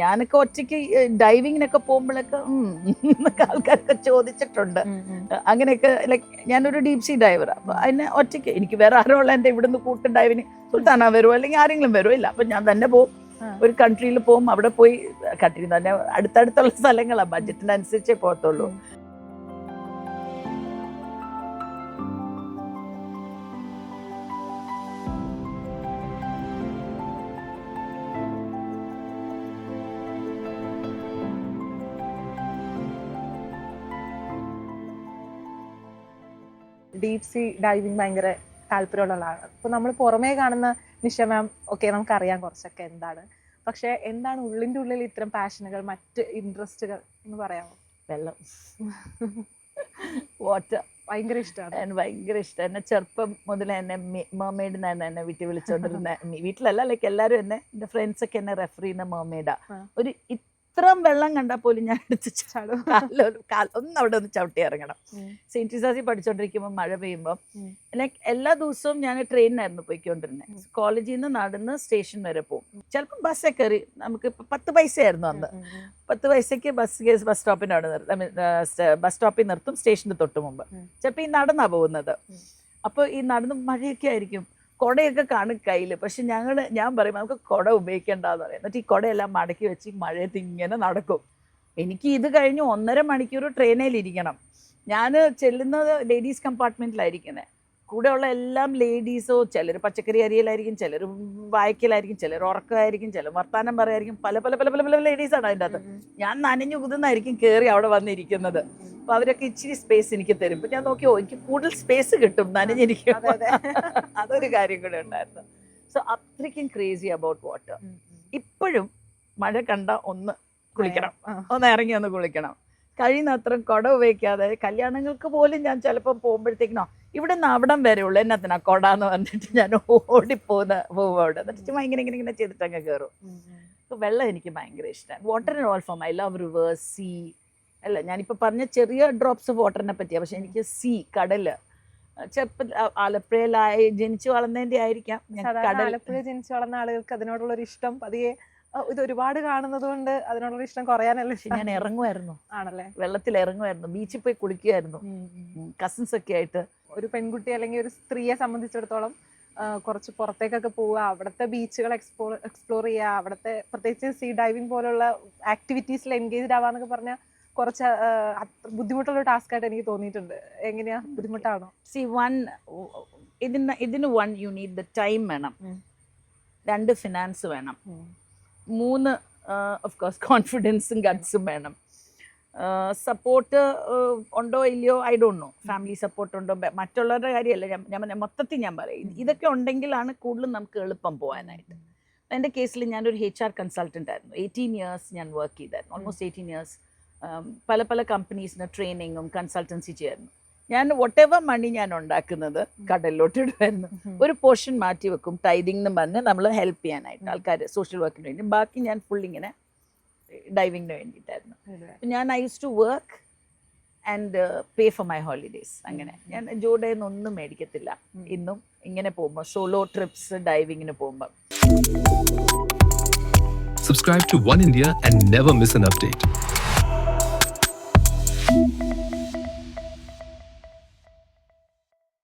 ഞാനൊക്കെ ഒറ്റയ്ക്ക് ഡൈവിങ്ങിനൊക്കെ പോകുമ്പോഴൊക്കെ എന്നൊക്കെ ആൾക്കാരൊക്കെ ചോദിച്ചിട്ടുണ്ട്. അങ്ങനെയൊക്കെ ലൈക്ക് ഞാനൊരു ഡീപ് സീ ഡൈവറാണ് അപ്പോൾ അതിനെ ഒറ്റയ്ക്ക് എനിക്ക് വേറെ ആരോ ഉള്ള എന്റെ ഇവിടുന്ന് കൂട്ട് ഡൈവിന് സുൽത്താനാ വരുമോ അല്ലെങ്കിൽ ആരെങ്കിലും വരുമോ ഇല്ല. അപ്പം ഞാൻ തന്നെ പോകും. ഒരു കൺട്രിയിൽ പോകും. അവിടെ പോയി കൺട്രി തന്നെ അടുത്തടുത്തുള്ള സ്ഥലങ്ങളാണ് ബഡ്ജറ്റിനനുസരിച്ചേ പോകത്തുള്ളൂ. ഡീപ് സീ ഡൈവിങ് ഭയങ്കര താല്പര്യമുള്ള ആളാണ് അപ്പൊ നമ്മൾ പുറമേ കാണുന്ന നിഷ മാം ഓക്കെ നമുക്കറിയാം കുറച്ചൊക്കെ എന്താണ്. പക്ഷെ എന്താണ് ഉള്ളിന്റെ ഉള്ളിൽ ഇത്തരം പാഷനുകൾ മറ്റ് ഇൻട്രസ്റ്റുകൾ എന്ന് പറയാമോ? വെള്ളം. വാട്ടർ ഭയങ്കര ഇഷ്ടമാണ്. ഭയങ്കര ഇഷ്ടം. എന്നെ ചെറുപ്പം മുതൽ എന്നെ മേമെയ്ഡിനായിരുന്നു എന്നെ വീട്ടിൽ വിളിച്ചോണ്ടിരുന്ന. വീട്ടിലല്ല ലൈക്ക് എല്ലാവരും എന്നെ എന്റെ ഫ്രണ്ട്സ് ഒക്കെ എന്നെ റെഫർ ചെയ്യുന്ന മേമെയ്ഡാ ഒരു ഇത്രയും വെള്ളം കണ്ടാൽ പോലും ഞാൻ എടുത്ത് ചാടും. കാലോ- ഒന്ന് അവിടെ ഒന്ന് ചവിട്ടി ഇറങ്ങണം. സെയിന്റ് ഇസാസി പഠിച്ചോണ്ടിരിക്കുമ്പോൾ മഴ പെയ്യുമ്പോൾ. ലൈക്ക് എല്ലാ ദിവസവും ഞാൻ ട്രെയിനിനായിരുന്നു പോയിക്കൊണ്ടിരുന്നത്. കോളേജിൽ നിന്ന് നടന്ന് സ്റ്റേഷൻ വരെ പോകും ചിലപ്പം ബസ്സേ കയറി നമുക്ക് ഇപ്പം പത്ത് പൈസയായിരുന്നു അന്ന്. പത്ത് പൈസയ്ക്ക് ബസ് കേസ് ബസ് സ്റ്റോപ്പിനോട് നിർത്തും ബസ് സ്റ്റോപ്പിൽ നിർത്തും സ്റ്റേഷന് തൊട്ട് മുമ്പ്. ചിലപ്പോൾ ഈ നടന്നാണ് പോകുന്നത് അപ്പോൾ ഈ നടന്ന് മഴയൊക്കെ ആയിരിക്കും കുടയൊക്കെ കാണും കയ്യിൽ പക്ഷെ ഞങ്ങൾ ഞാൻ പറയും നമുക്ക് കുട ഉപയോഗിക്കേണ്ടെന്ന് പറയും. എന്നിട്ട് ഈ കുടയെല്ലാം മടക്കി വെച്ച് മഴയത്ത് ഇങ്ങനെ നടക്കും. എനിക്ക് ഇത് കഴിഞ്ഞ് ഒന്നര മണിക്കൂർ ട്രെയിനിലിരിക്കണം ഞാൻ ചെല്ലുന്നത് ലേഡീസ് കമ്പാർട്ട്മെന്റിലായിരിക്കുന്നത് കൂടെയുള്ള എല്ലാം ലേഡീസോ ചിലർ പച്ചക്കറി അരിയിലായിരിക്കും ചിലർ വായിക്കലായിരിക്കും ചിലർ ഉറക്കമായിരിക്കും ചിലർ വർത്താനം പറയായിരിക്കും. പല പല പല പല പല ലേഡീസാണ് അതിന്റെ അകത്ത്. ഞാൻ നനഞ്ഞു കുതിന്നായിരിക്കും കയറി അവിടെ വന്നിരിക്കുന്നത്. അപ്പൊ അവരൊക്കെ ഇച്ചിരി സ്പേസ് എനിക്ക് തരും. ഇപ്പൊ ഞാൻ നോക്കിയോ എനിക്ക് കൂടുതൽ സ്പേസ് കിട്ടും നനഞ്ഞിരിക്കും അതെ, അതെ. അതൊരു കാര്യം കൂടെ ഉണ്ടായിരുന്നു. സോ അത്രയ്ക്കും ക്രേസി അബൌട്ട് വാട്ടർ. ഇപ്പോഴും മഴ കണ്ട ഒന്ന് കുളിക്കണം. ഒന്ന് ഇറങ്ങി ഒന്ന് കുളിക്കണം. കഴിയുന്നത്ര കുട ഉപയോഗിക്കാതെ കല്യാണങ്ങൾക്ക് പോലും ഞാൻ ചിലപ്പോൾ പോകുമ്പോഴത്തേക്കിനോ ഇവിടെ നിന്ന് അവിടം വരെ ഉള്ളൂ. എന്നത്തിനാ കൊട എന്ന് പറഞ്ഞിട്ട് ഞാൻ ഓടിപ്പോന്ന് പോകും അവിടെ. എന്നിട്ട് ഭയങ്കര ഇങ്ങനെ ഇങ്ങനെ ചെയ്തിട്ടങ്ങ് ചെയ്തിട്ട് അങ്ങ് കയറും. വെള്ളം എനിക്ക് ഭയങ്കര ഇഷ്ടമാണ്. Water and all form I love rivers sea അല്ല ഞാനിപ്പോൾ പറഞ്ഞ ചെറിയ ഡ്രോപ്സ് ഓഫ് വാട്ടറിനെ പറ്റിയാണ് പക്ഷെ എനിക്ക് സീ കടൽ ചെറുപ്പ ആലപ്പുഴയിലായി ജനിച്ചു വളർന്നതിന്റെ ആയിരിക്കാം. ആലപ്പുഴ ജനിച്ചു വളർന്ന ആളുകൾക്ക് അതിനോടുള്ള ഒരു ഇഷ്ടം പതിയെ ഇത് ഒരുപാട് കാണുന്നത് കൊണ്ട് അതിനോടുള്ള ഇഷ്ടം കുറയാനല്ല പക്ഷെ ഞാൻ ഇറങ്ങുമായിരുന്നു ആണല്ലേ? വെള്ളത്തിൽ ഇറങ്ങുമായിരുന്നു ബീച്ചിൽ പോയി കുളിക്കുമായിരുന്നു കസിൻസ് ഒക്കെ ആയിട്ട്. ഒരു പെൺകുട്ടി അല്ലെങ്കിൽ ഒരു സ്ത്രീയെ സംബന്ധിച്ചിടത്തോളം കുറച്ച് പുറത്തേക്കൊക്കെ പോവുക അവിടുത്തെ ബീച്ചുകൾ എക്സ്പ്ലോർ എക്സ്പ്ലോർ ചെയ്യുക അവിടുത്തെ പ്രത്യേകിച്ച് സീ ഡൈവിംഗ് പോലുള്ള ആക്ടിവിറ്റീസിൽ എൻഗേജ്ഡ് ആവാന്നൊക്കെ പറഞ്ഞാൽ കുറച്ച് ബുദ്ധിമുട്ടുള്ള ടാസ്ക് ആയിട്ട് എനിക്ക് തോന്നിയിട്ടുണ്ട്. എങ്ങനെയാ? ബുദ്ധിമുട്ടാണോ? സി വൺ ഇതിന് ഇതിന് one you need the time വേണം. രണ്ട് ഫിനാൻസ് വേണം. മൂന്ന് ഓഫ് കോഴ്സ് കോൺഫിഡൻസും ഗഡ്സും വേണം. സപ്പോർട്ട് ഉണ്ടോ ഇല്ലയോ? I don't know family support ഉണ്ടോ? മറ്റുള്ളവരുടെ കാര്യമല്ല. ഞാൻ മൊത്തത്തിൽ ഞാൻ പറയും. ഇത് ഇതൊക്കെ ഉണ്ടെങ്കിലാണ് കൂടുതലും നമുക്ക് എളുപ്പം പോകാനായിട്ട് എന്റെ കേസിൽ ഞാനൊരു എച്ച് ആർ കൺസൾട്ടന്റ് ആയിരുന്നു. എയ്റ്റീൻ ഇയേഴ്സ് ഞാൻ വർക്ക് ചെയ്തായിരുന്നു. ഓൾമോസ്റ്റ് എയ്റ്റീൻ ഇയേഴ്സ് പല പല കമ്പനീസിന് ട്രെയിനിങ്ങും കൺസൾട്ടൻസി ചെയ്യായിരുന്നു ഞാൻ വട്ട് എവർ മണി ഞാൻ ഉണ്ടാക്കുന്നത് കടലിലോട്ട് ഇടുമായിരുന്നു ഒരു പോർഷൻ മാറ്റി വെക്കും ടൈതിങ് എന്ന് പറഞ്ഞ് നമ്മൾ ഹെൽപ്പ് ചെയ്യാനായിട്ട് ആൾക്കാർ സോഷ്യൽ വർക്കിന് വേണ്ടി. ബാക്കി ഞാൻ ഫുൾ ഇങ്ങനെ ഡൈവിങ്ങിന് വേണ്ടിയിട്ടായിരുന്നു. അപ്പം ഞാൻ I use to work and pay for my holidays അങ്ങനെ. ഞാൻ ജോഡയിൽ നിന്നൊന്നും മേടിക്കത്തില്ല. ഇന്നും ഇങ്ങനെ പോകുമ്പോൾ സോളോ ട്രിപ്സ് ഡൈവിങ്ങിന് പോകുമ്പോൾ Subscribe to One India and never miss an update. Thank you.